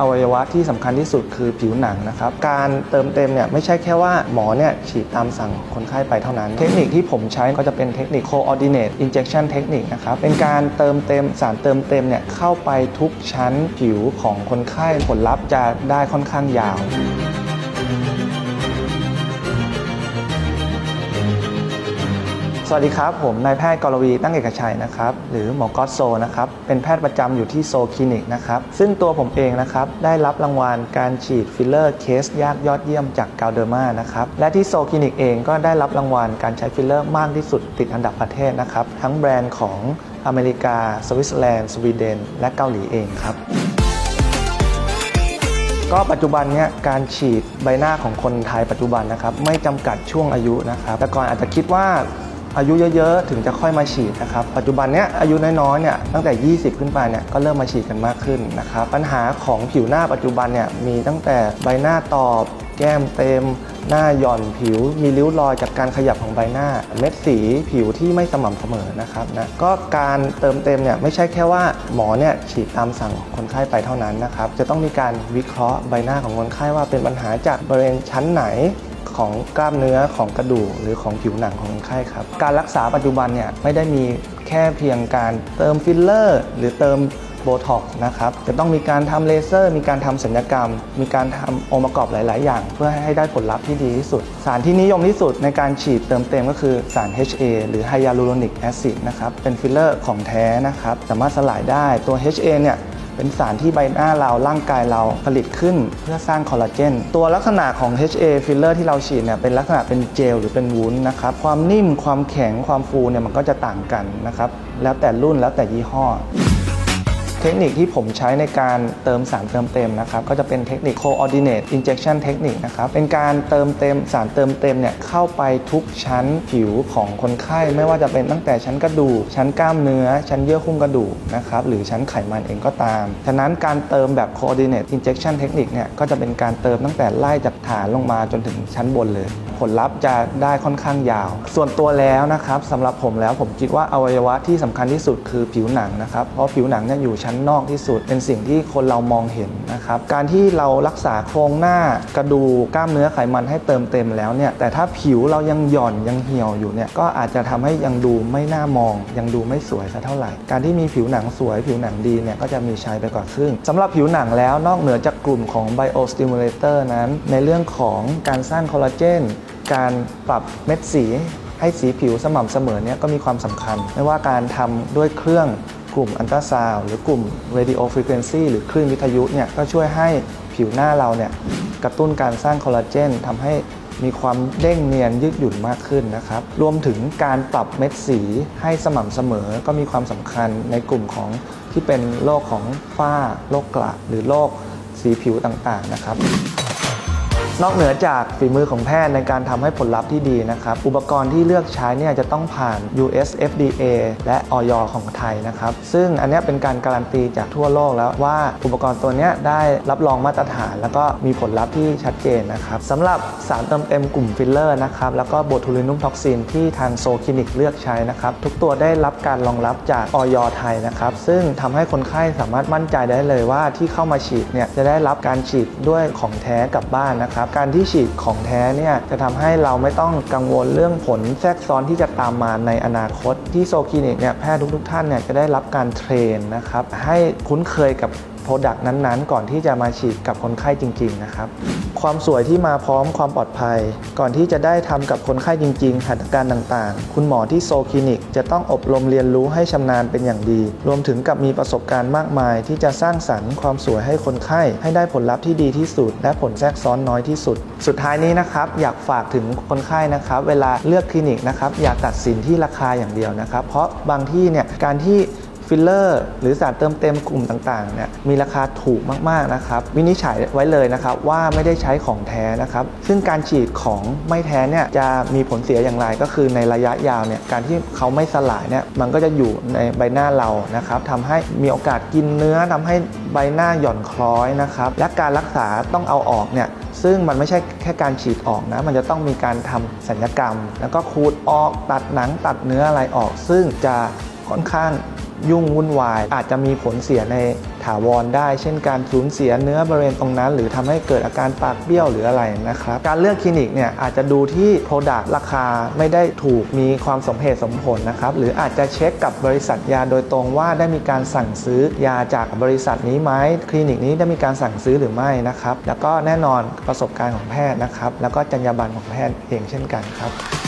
อวัยวะที่สำคัญที่สุดคือผิวหนังนะครับ การเติมเต็มเนี่ยไม่ใช่แค่ว่าหมอเนี่ยฉีดตามสั่งคนไข้ไปเท่านั้น เทคนิคที่ผมใช้ก็จะเป็นเทคนิค coordinate injection technique นะครับ เป็นการเติมเต็มสารเติมเต็มเนี่ยเข้าไปทุกชั้นผิวของคนไข้ผลลัพธ์จะได้ค่อนข้างยาว สวัสดีครับ ผมนายแพทย์กรวีตั้งเอกชัยนะครับ หรือหมอกอสโซนะครับ เป็นแพทย์ประจำอยู่ที่โซคลินิกนะครับ ซึ่งตัวผมเองนะครับ ได้รับรางวัลการฉีดฟิลเลอร์เคสยากยอดเยี่ยมจากกาวเดอร์มานะครับ และที่โซคลินิกเองก็ได้รับรางวัลการใช้ฟิลเลอร์มากที่สุดติดอันดับประเทศนะครับ ทั้งแบรนด์ของอเมริกา สวิตเซอร์แลนด์ สวีเดน และเกาหลีเองครับก็ปัจจุบันเนี้ยการฉีดใบหน้าของคนไทยปัจจุบันนะครับไม่จำกัดช่วงอายุนะครับแต่ก่อนอาจจะคิดว่า อายุเยอะๆ ถึงจะค่อยมาฉีดนะครับ ปัจจุบันเนี้ยอายุน้อยๆ เนี่ยตั้งแต่ 20 ขึ้นไปเนี่ยก็เริ่มมาฉีดกันมากขึ้นนะครับ ปัญหาของผิวหน้าปัจจุบันเนี่ยมีตั้งแต่ใบหน้าตอบ แก้มเต็ม หน้าหย่อนผิว มีริ้วรอยจากการขยับของใบหน้า เม็ดสีผิวที่ไม่สม่ำเสมอนะครับนะ ก็การเติมเต็มเนี่ยไม่ใช่แค่ว่าหมอเนี่ยฉีดตามสั่งคนไข้ไปเท่านั้นนะครับ จะต้องมีการวิเคราะห์ใบหน้าของคนไข้ว่าเป็นปัญหาจากบริเวณชั้นไหน ของกล้ามเนื้อของกระดูกหรือของผิวหนังของคนไข้ครับ การรักษาปัจจุบันเนี่ยไม่ได้มีแค่เพียงการเติมฟิลเลอร์ หรือเติมโบท็อกนะครับจะต้องมีการทำเลเซอร์ มีการทำศัลยกรรม มีการทำองค์ประกอบหลาย ๆ อย่าง เพื่อให้ได้ผลลัพธ์ที่ดีที่สุด สารที่นิยมที่สุดในการฉีดเติมเต็มก็คือสาร HA หรือ Hyaluronic Acid นะครับเป็นฟิลเลอร์ของแท้นะครับสามารถสลายได้ตัว HA เนี่ย เป็นสารที่ใบหน้าเราร่างกายเราผลิตขึ้นเพื่อสร้างคอลลาเจนตัวลักษณะของ HA filler ที่เราฉีดเนี่ยเป็นลักษณะเป็นเจลหรือเป็นวุ้นนะครับความนิ่มความแข็งความฟูเนี่ยมันก็จะต่างกันนะครับแล้วแต่รุ่นแล้วแต่ยี่ห้อ เทคนิคที่ผมใช้ในการเติมสารเติมเต็มนะครับก็จะเป็นเทคนิค coordinate injection technique นะครับเป็นการเติมเต็มสารเติมเต็มเนี่ยเข้าไปทุกชั้นผิวของคนไข้ไม่ว่าจะเป็นตั้งแต่ชั้นกระดูกชั้นกล้ามเนื้อ ชั้นเยื่อหุ้มกระดูกนะครับหรือชั้นไขมันเองก็ตาม ฉะนั้นการเติมแบบ coordinate injection technique เนี่ยก็จะเป็นการเติมตั้งแต่ไล่จากฐานลงมาจนถึงชั้นบนเลย ผลลัพธ์จะได้ค่อนข้างยาว ส่วนตัวแล้วนะครับสำหรับผมแล้วผมคิดว่าอวัยวะที่สำคัญที่สุดคือผิวหนังนะครับเพราะผิวหนังเนี่ยอยู่ชั้นนอกที่สุด เป็นสิ่งที่คนเรามองเห็นนะครับ การที่เรารักษาโครงหน้ากระดูกกล้ามเนื้อไขมันให้เติมเต็มแล้วเนี่ยแต่ถ้าผิวเรายังหย่อนยังเหี่ยวอยู่เนี่ยก็อาจจะทำให้ยังดูไม่น่ามอง ยังดูไม่สวยสักเท่าไหร่ การที่มีผิวหนังสวย ผิวหนังดีเนี่ยก็จะมีใชัยไปกว่าครึ่งสำหรับผิวหนังแล้วนอกเหนือจากกลุ่มของ biostimulator นั้น ในเรื่องของการสร้างคอลลาเจนการปรับเม็ดสีให้สีผิวสม่ำเสมอเนี่ยก็มีความสำคัญ ไม่ว่าการทำด้วยเครื่อง กลุ่มอันตราซาวหรือกลุ่ม radio frequency หรือคลื่นวิทยุเนี่ยก็ช่วยให้ผิวหน้าเราเนี่ยกระตุ้นการสร้างคอลลาเจนทำให้มีความเด้งเนียนยืดหยุ่นมากขึ้นนะครับ รวมถึงการปรับเม็ดสีให้สม่ำเสมอก็มีความสำคัญในกลุ่มของที่เป็นโรคของฝ้าโรคกระหรือโรคสีผิวต่างๆนะครับ นอกเหนือจากฝีมือของแพทย์ในการทำให้ผลลัพธ์ที่ดีนะครับ อุปกรณ์ที่เลือกใช้เนี่ยจะต้องผ่าน US FDA และออยของไทยนะครับ ซึ่งอันนี้เป็นการการันตีจากทั่วโลกแล้วว่าอุปกรณ์ตัวนี้ได้รับรองมาตรฐาน แล้วก็มีผลลัพธ์ที่ชัดเจนนะครับสำหรับสารเติมเต็มกลุ่มฟิลเลอร์นะครับแล้วก็โบทูลินุมท็อกซินที่ทางโซคลินิกเลือกใช้นะครับทุกตัวได้รับการรองรับจากออยไทยนะครับซึ่งทำให้คนไข้สามารถมั่นใจได้เลยว่าที่เข้ามาฉีดเนี่ยจะได้รับการฉีดด้วยของแท้กลับบ้านนะครับการที่ฉีดของแท้เนี่ยจะทำให้เราไม่ต้องกังวลเรื่องผลแทรกซ้อนที่จะตามมาในอนาคต ที่โซคลินิกเนี่ยแพทย์ทุกๆท่านเนี่ยจะได้รับการเทรนนะครับให้คุ้นเคยกับ โปรดักต์นั้นๆ ก่อนที่จะมาฉีดกับคนไข้จริง ๆ นะครับ ความสวยที่มาพร้อมความปลอดภัย ก่อนที่จะได้ทำกับคนไข้จริง ๆ หัตถการต่างๆ คุณหมอที่โซคลินิก จะต้องอบรมเรียนรู้ให้ชำนาญเป็นอย่างดี รวมถึงกับมีประสบการณ์มากมาย ที่จะสร้างสรรค์ความสวยให้คนไข้ ให้ได้ผลลัพธ์ที่ดีที่สุด และผลแทรกซ้อนน้อยที่สุด สุดท้ายนี้นะครับอยากฝากถึงคนไข้นะครับ เวลาเลือกคลินิกนะครับอย่าตัดสินที่ราคาอย่างเดียวนะครับ เพราะบางที่เนี่ยการที่ ฟิลเลอร์ หรือสารเติมเต็มกลุ่มต่างๆเนี่ยมีราคาถูกมากๆนะครับวินิจฉัยไว้เลยนะครับว่าไม่ได้ใช้ของแท้นะครับซึ่งการฉีดของไม่แท้เนี่ยจะมีผลเสียอย่างไรก็คือในระยะยาวเนี่ยการที่เขาไม่สลายเนี่ยมันก็จะอยู่ในใบหน้าเรานะครับทำให้มีโอกาสกินเนื้อทำให้ใบหน้าหย่อนคล้อยนะครับและการรักษาต้องเอาออกเนี่ยซึ่งมันไม่ใช่แค่การฉีดออกนะ มันจะต้องมีการทำสัญญกรรม แล้วก็ขูดออกตัดหนังตัดเนื้ออะไรออก ซึ่งจะค่อนข้าง ยุ่งวุ่นวาย อาจจะมีผลเสียในถาวรได้ เช่นการสูญเสียเนื้อบริเวณตรงนั้น หรือทำให้เกิดอาการปากเบี้ยวหรืออะไรนะครับ การเลือกคลินิกเนี่ยอาจจะดูที่ Product ราคาไม่ได้ถูกมีความสมเหตุสมผลนะครับ หรืออาจจะเช็คกับบริษัทยาโดยตรงว่าได้มีการสั่งซื้อยาจากบริษัทนี้ไหมคลินิกนี้ได้มีการสั่งซื้อหรือไม่นะครับ แล้วก็แน่นอนประสบการณ์ของแพทย์นะครับ แล้วก็จรรยาบรรณของแพทย์เองเช่นกันครับ